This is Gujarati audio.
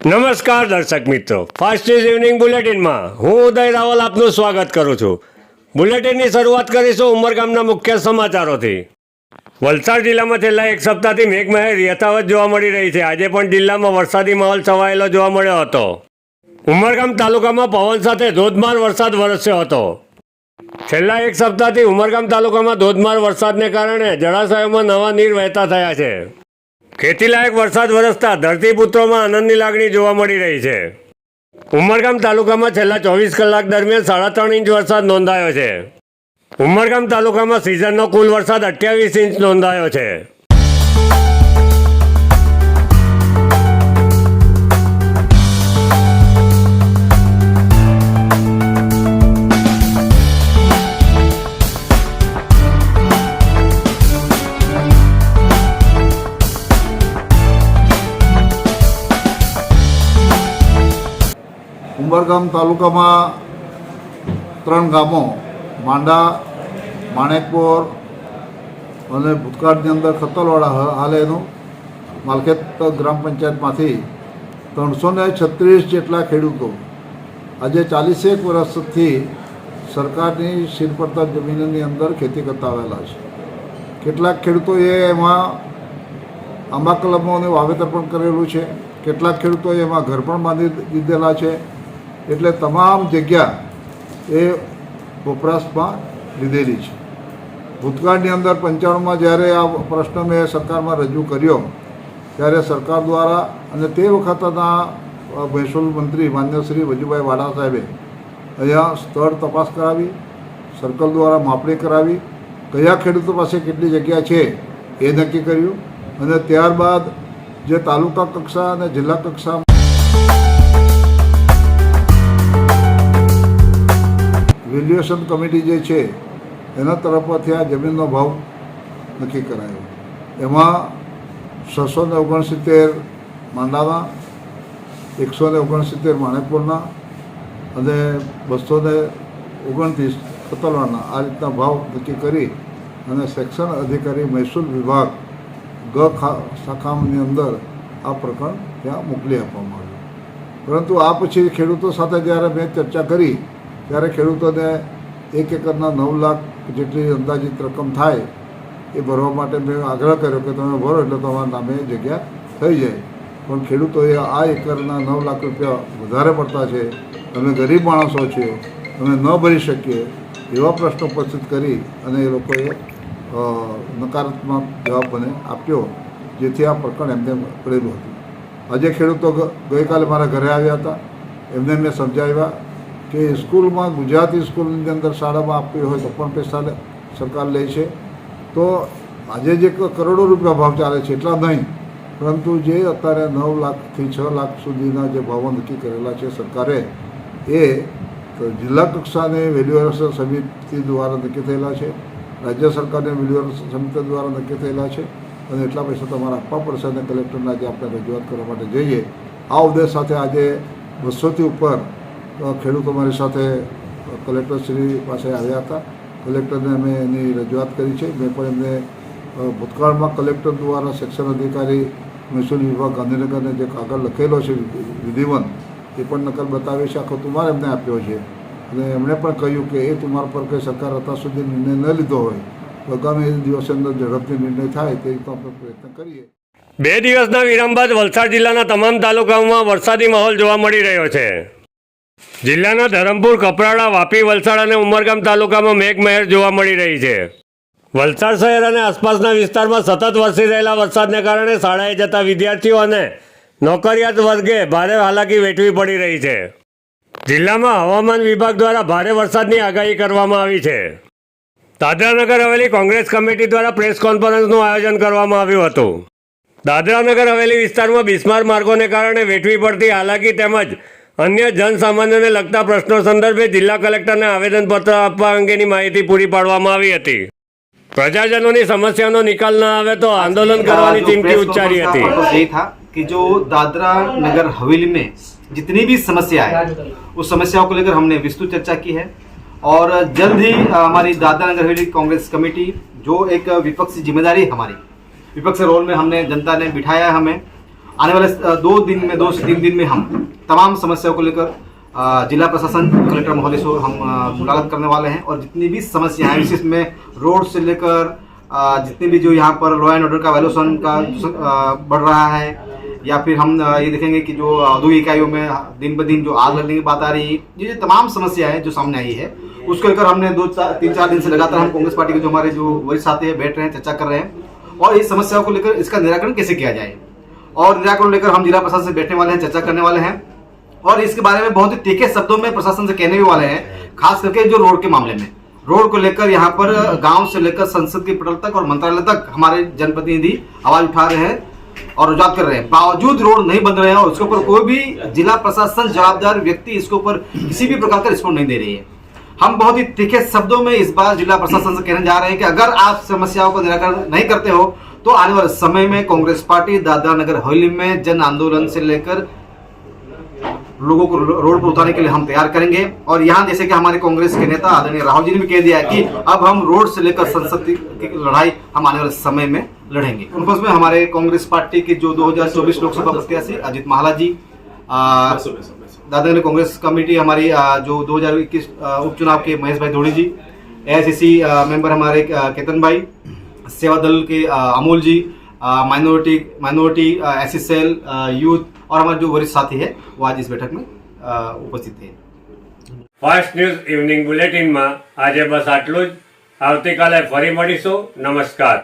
નમસ્કાર દર્શક મિત્રો. ફાસ્ટ ન્યૂઝ ઇવનિંગ બુલેટિનમાં હું ઉદય રાવલ આપનું સ્વાગત કરું છું. બુલેટિનની શરૂઆત કરીશું ઉમરગામના મુખ્ય સમાચારોથી. વલસાડ જિલ્લામાં છેલ્લા એક સપ્તાહથી મેઘમહેર યથાવત જોવા મળી રહી છે. આજે પણ જિલ્લામાં વરસાદી માહોલ છવાયેલો જોવા મળ્યો હતો. ઉમરગામ તાલુકામાં પવન સાથે ધોધમાર વરસાદ વરસ્યો હતો. છેલ્લા એક સપ્તાહથી ઉમરગામ તાલુકામાં ધોધમાર વરસાદને કારણે જળાશયોમાં નવા નીર વહેતા થયા છે. ખેતીલાયક વરસાદ વરસતા ધરતીપુત્રોમાં આનંદની લાગણી જોવા મળી રહી છે. ઉમરગામ તાલુકામાં છેલ્લા ચોવીસ કલાક દરમિયાન સાડા ત્રણ ઇંચ વરસાદ નોંધાયો છે. ઉમરગામ તાલુકામાં સિઝનનો કુલ વરસાદ અઠ્યાવીસ ઇંચ નોંધાયો છે. ઉમરગામ તાલુકામાં ત્રણ ગામો, માંડા, માણેકપોર અને ભૂતકાળની અંદર ખતલવાડા હાલ એનું માલકેત ગ્રામ પંચાયતમાંથી ત્રણસો ને છત્રીસ જેટલા ખેડૂતો આજે ચાલીસેક વર્ષથી સરકારની શિરપડતા જમીનની અંદર ખેતી કરતા આવેલા છે. કેટલાક ખેડૂતોએ એમાં આંબા કલમોનું વાવેતર પણ કરેલું છે. કેટલાક ખેડૂતોએ એમાં ઘર પણ બાંધી દીધેલા છે. એટલે તમામ જગ્યા એ વપરાશમાં લીધેલી છે. ભૂતકાળની અંદર પંચાણુંમાં જ્યારે આ પ્રશ્ન મેં સરકારમાં રજૂ કર્યો, ત્યારે સરકાર દ્વારા અને તે વખતના મહેસૂલ મંત્રી માન્ય શ્રી વજુભાઈ વાડા સાહેબે અહીંયા સ્થળ તપાસ કરાવી, સર્કલ દ્વારા માપણી કરાવી, કયા ખેડૂતો પાસે કેટલી જગ્યા છે એ નક્કી કર્યું અને ત્યારબાદ જે તાલુકા કક્ષા અને જિલ્લા કક્ષા વેલ્યુએશન કમિટી જે છે, એના તરફથી આ જમીનનો ભાવ નક્કી કરાયો. એમાં છસો ને ઓગણસિત્તેર માંડાના, એકસો ને ઓગણસિત્તેર માણેકપુરના અને બસો ને ઓગણત્રીસ કતલવાના આ રીતના ભાવ નક્કી કરી અને સેક્શન અધિકારી મહેસૂલ વિભાગ ગ ખા- શાખાની અંદર આ પ્રકરણ ત્યાં મોકલી આપવામાં આવ્યું. પરંતુ આ પછી ખેડૂતો સાથે જ્યારે મેં ચર્ચા કરી ત્યારે ખેડૂતોને એક એકરના નવ લાખ જેટલી અંદાજિત રકમ થાય એ ભરવા માટે મેં આગ્રહ કર્યો કે તમે ભરો એટલે તમારા નામે જગ્યા થઈ જાય. પણ ખેડૂતોએ આ એકરના નવ લાખ રૂપિયા વધારે પડતા છે. તમે ગરીબ માણસો છીએ. અમે ન ભરી શકીએ એવા પ્રશ્નો ઉપસ્થિત કરી અને એ લોકોએ નકારાત્મક જવાબ મને આપ્યો, જેથી આ પ્રકરણ એમને પડેલું હતું. આજે ખેડૂતો ગઈકાલે મારા ઘરે આવ્યા હતા. એમને મેં સમજાવ્યા કે સ્કૂલમાં ગુજરાતી સ્કૂલની અંદર શાળામાં આપવી હોય તો પણ પૈસા સરકાર લે છે. તો આજે જે કરોડો રૂપિયા ભાવ ચાલે છે, એટલા નહીં. પરંતુ જે અત્યારે નવ લાખથી છ લાખ સુધીના જે ભાવો નક્કી કરેલા છે સરકારે, એ જિલ્લા કક્ષાને વેલ્યુએશન સમિતિ દ્વારા નક્કી થયેલા છે, રાજ્ય સરકારને વેલ્યુએશન સમિતિ દ્વારા નક્કી થયેલા છે અને એટલા પૈસા તમારે આપવા પડશે અને કલેક્ટરને આજે આપણે રજૂઆત કરવા માટે જઈએ. આ ઉદ્દેશ સાથે આજે બસોથી ઉપર ખેડૂતો મારી સાથે કલેક્ટરશ્રી પાસે આવ્યા હતા. કલેક્ટરને અમે એની રજૂઆત કરી છે. મેં પણ એમને ભૂતકાળમાં કલેક્ટર દ્વારા સેક્શન અધિકારી મહેસૂલ વિભાગ ગાંધીનગરને જે કાગળ લખેલો છે, વિધિવન, એ પણ નકલ બતાવી છે. આખો તુમાર એમને આપ્યો છે. અને એમણે પણ કહ્યું કે એ તુમાર પર કંઈ સરકાર અત્યાર સુધી નિર્ણય ન લીધો હોય. તો આગામી દિવસે અંદર ઝડપથી નિર્ણય થાય તે રીતનો આપણે પ્રયત્ન કરીએ. બે દિવસના વિરામ બાદ વલસાડ જિલ્લાના તમામ તાલુકાઓમાં વરસાદી માહોલ જોવા મળી રહ્યો છે. જિલ્લાના ધરમપુર, કપરાડા, વાપી, વલસાડ અને ઉમરગામ તાલુકામાં મેઘમહેર જોવા મળી રહી છે. વલસાડ શહેર અને આસપાસના વિસ્તારમાં સતત વરસી રહેલા વરસાદને કારણે શાળાએ જતા વિદ્યાર્થીઓ અને નોકરિયાત વર્ગે ભારે હાલાકી વેઠવી પડી રહી છે. જિલ્લામાં હવામાન વિભાગ દ્વારા ભારે વરસાદની આગાહી કરવામાં આવી છે. દાદરાનગર હવેલી કોંગ્રેસ કમિટી દ્વારા પ્રેસ કોન્ફરન્સનું આયોજન કરવામાં આવ્યું હતું. દાદરાનગર હવેલી વિસ્તારમાં બિસ્માર માર્ગોને કારણે વેઠવી પડતી હાલાકી તેમજ અન્ય જનસામાન્યને લગતા પ્રશ્નો સંદર્ભે જિલ્લા કલેક્ટરને આવેદનપત્ર આપવા અંગેની માહિતી પૂરી પાડવામાં આવી હતી પ્રજાજનોની સમસ્યાનો નિકાલ ન આવે તો આંદોલન કરવાની जो ચીમકી प्रेस ઉચ્ચારી कॉन्फ्रेंस હતી था, पर्पस यही था कि जो दादरा नगर हवेली में जितनी भी समस्या है उस समस्याओं को लेकर हमने विस्तृत चर्चा की है और जल्द ही अ, हमारी दादरा नगर हवेली कांग्रेस कमेटी जो एक विपक्ष की जिम्मेदारी है हमारी विपक्ष के रोल में हमने जनता ने बिठाया है हमें आने वाले दो दिन में, दो तीन दिन में हम तमाम समस्याओं को लेकर जिला प्रशासन, कलेक्टर महोदय से हम मुलाकात करने वाले हैं और जितनी भी समस्याएँ हैं, विशेष में रोड से लेकर जितने भी जो यहाँ पर लॉ एंड ऑर्डर का वैल्यूशन का बढ़ रहा है, या फिर हम ये देखेंगे कि जो औद्योगिक इकाइयों में दिन ब दिन जो आग लगने की बात आ रही है, ये तमाम समस्या है जो सामने आई है, उसको लेकर हमने दो चार तीन चार दिन से लगातार हम कांग्रेस पार्टी के जो हमारे जो वरिष्ठ साथी है, बैठ रहे हैं, चर्चा कर रहे हैं और इस समस्याओं को लेकर इसका निराकरण कैसे किया जाए? और निराकरण लेकर हम जिला प्रशासन से बैठने वाले हैं, चर्चा करने वाले हैं। और इसके बारे में बहुत ही तीखे शब्दों में प्रशासन से कहने भी वाले हैं, खास करके जो रोड के मामले में। रोड को लेकर यहाँ पर गाँव से लेकर संसद की पटल तक और मंत्रालय तक हमारे जनप्रतिनिधि आवाज़ उठा रहे हैं और रुझात कर रहे हैं। बावजूद रोड नहीं बन रहे हैं और उसके ऊपर कोई भी जिला प्रशासन जवाबदार व्यक्ति इसके ऊपर किसी भी प्रकार का रिस्पॉन्ड नहीं दे रही है। हम बहुत ही तीखे शब्दों में इस बार जिला प्रशासन से कहने जा रहे हैं कि अगर आप समस्याओं का निराकरण नहीं करते हो तो आने वाले समय में कांग्रेस पार्टी दादरा नगर हवेली में जन आंदोलन से लेकर लोगों को रोड पर उतारने के लिए हम तैयार करेंगे। और यहाँ जैसे कि हमारे कांग्रेस के नेता आदरणीय राहुल जी ने भी कह दिया है कि अब हम रोड से लेकर संसद की लड़ाई हम आने वाले समय में लड़ेंगे। उनपस में हमारे कांग्रेस पार्टी के जो 2024 लोकसभा प्रत्याशी अजित माला जी आ, दादागिरी कांग्रेस कमेटी हमारी जो 2021 आ, उपचुनाव के महेश भाई धोड़ी जी एआईसीसी मेंबर हमारे केतन भाई सेवा दल के आ, Amol ji minority minority S S L youth और हमारे जो वरिष्ठ साथी है वो आज इस बैठक में आ, उपस्थित थे ફાસ્ટ ન્યૂઝ ઇવનિંગ બુલેટિનમાં આજે બસ આટલું જ આવતીકાલે ફરી મળીશું નમસ્કાર